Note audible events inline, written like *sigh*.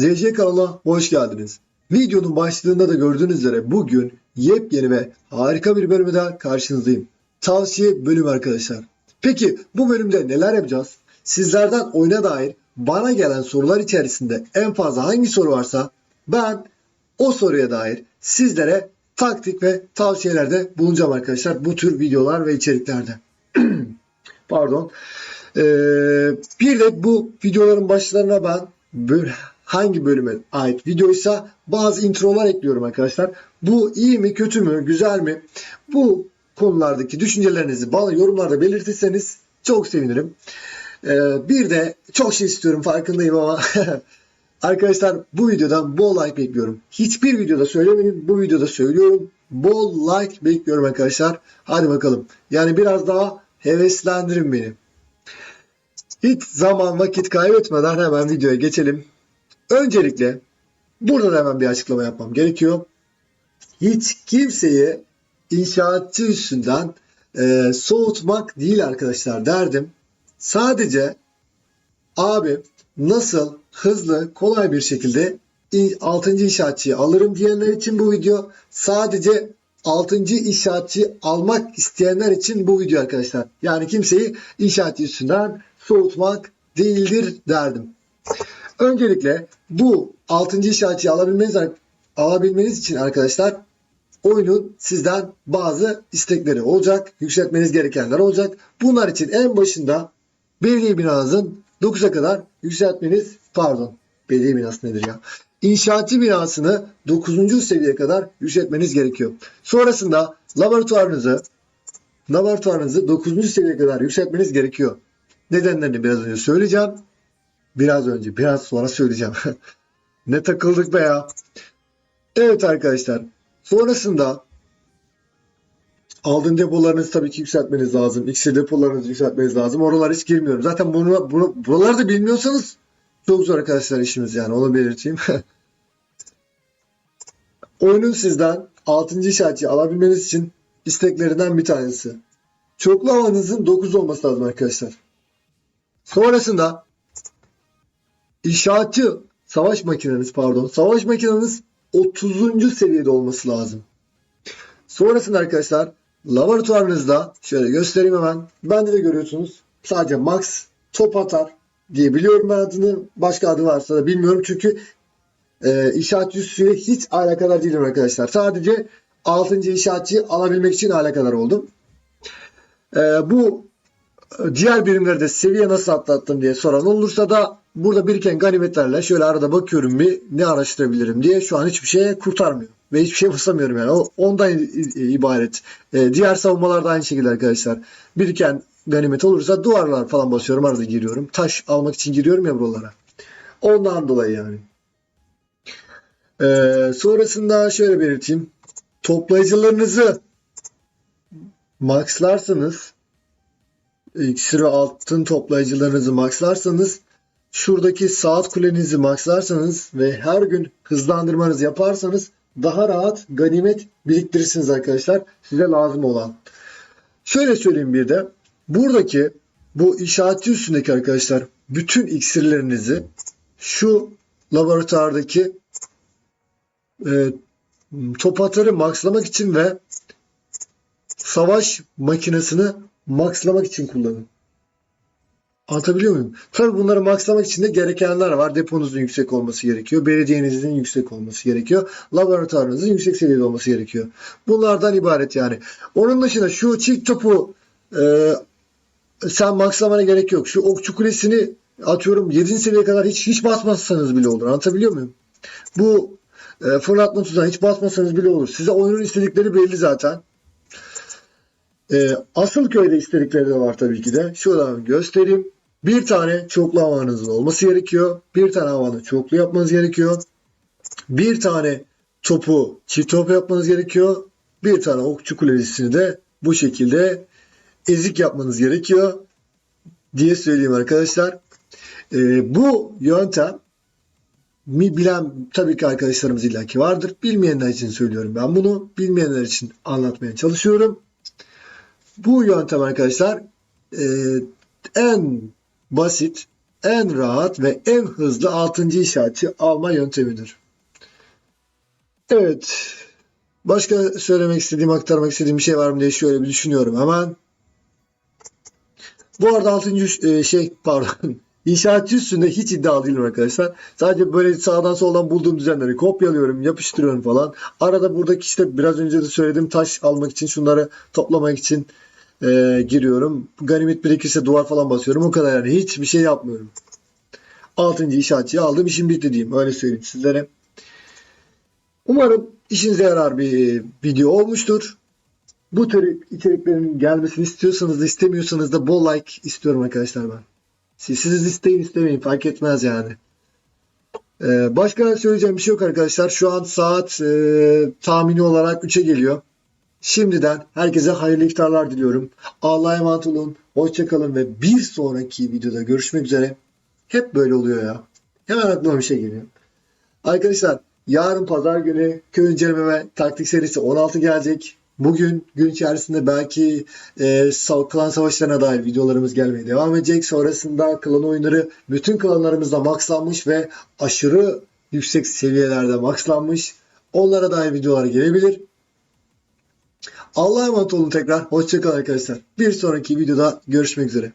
ZC kanalına hoş geldiniz. Videonun başlığında da gördüğünüz üzere bugün yepyeni ve harika bir bölümde daha karşınızdayım. Tavsiye bölümü arkadaşlar. Peki bu bölümde neler yapacağız? Sizlerden oyuna dair bana gelen sorular içerisinde en fazla hangi soru varsa ben o soruya dair sizlere taktik ve tavsiyelerde bulunacağım arkadaşlar bu tür videolar ve içeriklerde. *clears throat* Pardon. Ee, bir de bu videoların başlarına ben böl- hangi bölüme ait videoysa bazı introlar ekliyorum arkadaşlar. Bu iyi mi, kötü mü, güzel mi? Bu konulardaki düşüncelerinizi bana yorumlarda belirtirseniz çok sevinirim. Ee, bir de çok şey istiyorum farkındayım ama *laughs* arkadaşlar bu videodan bol like bekliyorum. Hiçbir videoda söylemedim. Bu videoda söylüyorum. Bol like bekliyorum arkadaşlar. Hadi bakalım. Yani biraz daha heveslendirin beni. Hiç zaman vakit kaybetmeden hemen videoya geçelim. Öncelikle burada da hemen bir açıklama yapmam gerekiyor. Hiç kimseyi inşaatçı üstünden e, soğutmak değil arkadaşlar derdim. Sadece abi nasıl hızlı kolay bir şekilde 6. inşaatçıyı alırım diyenler için bu video sadece 6. inşaatçı almak isteyenler için bu video arkadaşlar. Yani kimseyi inşaatçı üstünden soğutmak değildir derdim. Öncelikle bu 6. inşaatçıyı alabilmeniz, alabilmeniz için arkadaşlar oyunun sizden bazı istekleri olacak. Yükseltmeniz gerekenler olacak. Bunlar için en başında belediye binanızın 9'a kadar yükseltmeniz pardon belediye binası nedir ya? İnşaatçı binasını 9. seviyeye kadar yükseltmeniz gerekiyor. Sonrasında laboratuvarınızı laboratuvarınızı 9. seviyeye kadar yükseltmeniz gerekiyor. Nedenlerini biraz önce söyleyeceğim. Biraz önce, biraz sonra söyleyeceğim. *laughs* ne takıldık be ya. Evet arkadaşlar. Sonrasında aldığın depolarınızı tabii ki yükseltmeniz lazım. İksir depolarınızı yükseltmeniz lazım. Oralara hiç girmiyorum. Zaten bunu, bunu buraları bilmiyorsanız çok zor arkadaşlar işimiz yani. Onu belirteyim. *laughs* Oyunun sizden 6. işaretçi alabilmeniz için isteklerinden bir tanesi. Çoklu havanızın 9 olması lazım arkadaşlar. Sonrasında inşaatçı savaş makineniz pardon savaş makineniz 30. seviyede olması lazım. Sonrasında arkadaşlar laboratuvarınızda şöyle göstereyim hemen. Bende de görüyorsunuz. Sadece max top atar diye biliyorum ben adını. Başka adı varsa da bilmiyorum çünkü e, inşaat üssüyle hiç alakadar değilim arkadaşlar. Sadece 6. inşaatçıyı alabilmek için alakadar oldum. E, bu diğer birimlerde seviye nasıl atlattım diye soran olursa da burada biriken ganimetlerle şöyle arada bakıyorum bir ne araştırabilirim diye şu an hiçbir şeye kurtarmıyor. Ve hiçbir şey basamıyorum yani. O ondan ibaret. Ee, diğer savunmalar da aynı şekilde arkadaşlar. Biriken ganimet olursa duvarlar falan basıyorum. Arada giriyorum. Taş almak için giriyorum ya buralara. Ondan dolayı yani. Ee, sonrasında şöyle belirteyim. Toplayıcılarınızı maxlarsanız iksir ve altın toplayıcılarınızı maxlarsanız şuradaki saat kulenizi maxlarsanız ve her gün hızlandırmanızı yaparsanız daha rahat ganimet biriktirirsiniz arkadaşlar. Size lazım olan. Şöyle söyleyeyim bir de. Buradaki bu işaretçi üstündeki arkadaşlar bütün iksirlerinizi şu laboratuvardaki e, top atarı maxlamak için ve savaş makinesini maxlamak için kullanın. Anlatabiliyor muyum? Tabii bunları maxlamak için de gerekenler var. Deponuzun yüksek olması gerekiyor. Belediyenizin yüksek olması gerekiyor. Laboratuvarınızın yüksek seviyede olması gerekiyor. Bunlardan ibaret yani. Onun dışında şu çift topu e, sen maxlamana gerek yok. Şu okçu kulesini atıyorum 7. seviyeye kadar hiç hiç basmazsanız bile olur. Anlatabiliyor muyum? Bu e, fırlatma tuzağı hiç basmasanız bile olur. Size oyunun istedikleri belli zaten. E, asıl köyde istedikleri de var tabii ki de. Şuradan göstereyim. Bir tane çoklu havanızın olması gerekiyor. Bir tane havanı çoklu yapmanız gerekiyor. Bir tane topu çift top yapmanız gerekiyor. Bir tane okçu kulesini de bu şekilde ezik yapmanız gerekiyor diye söyleyeyim arkadaşlar. Ee, bu yöntem mi bilen tabii ki arkadaşlarımız illaki vardır. Bilmeyenler için söylüyorum ben bunu. Bilmeyenler için anlatmaya çalışıyorum. Bu yöntem arkadaşlar e, en basit en rahat ve en hızlı 6. inşaatçı alma yöntemidir. Evet. Başka söylemek istediğim, aktarmak istediğim bir şey var mı diye şöyle bir düşünüyorum hemen. Bu arada 6. şey pardon. *laughs* İnşaatçı üstünde hiç iddialı değilim arkadaşlar. Sadece böyle sağdan soldan bulduğum düzenleri kopyalıyorum, yapıştırıyorum falan. Arada buradaki işte biraz önce de söylediğim taş almak için, şunları toplamak için e, giriyorum. Ganimet birikirse duvar falan basıyorum. O kadar yani. Hiçbir şey yapmıyorum. 6. inşaatçıyı aldım. işim bitti diyeyim. Öyle söyleyeyim sizlere. Umarım işinize yarar bir video olmuştur. Bu tür içeriklerin gelmesini istiyorsanız da istemiyorsanız da bol like istiyorum arkadaşlar ben. Siz, siz isteyin istemeyin fark etmez yani. Ee, başka söyleyeceğim bir şey yok arkadaşlar. Şu an saat e, tahmini olarak 3'e geliyor. Şimdiden herkese hayırlı iftarlar diliyorum. Allah'a emanet olun. Hoşçakalın ve bir sonraki videoda görüşmek üzere. Hep böyle oluyor ya. Hemen aklıma bir şey geliyor. Arkadaşlar yarın pazar günü köy inceleme ve taktik serisi 16 gelecek. Bugün gün içerisinde belki e, klan savaşlarına dair videolarımız gelmeye devam edecek. Sonrasında klan oyunları bütün klanlarımızda maxlanmış ve aşırı yüksek seviyelerde maxlanmış. Onlara dair videolar gelebilir. Allah'a emanet olun tekrar. Hoşçakalın arkadaşlar. Bir sonraki videoda görüşmek üzere.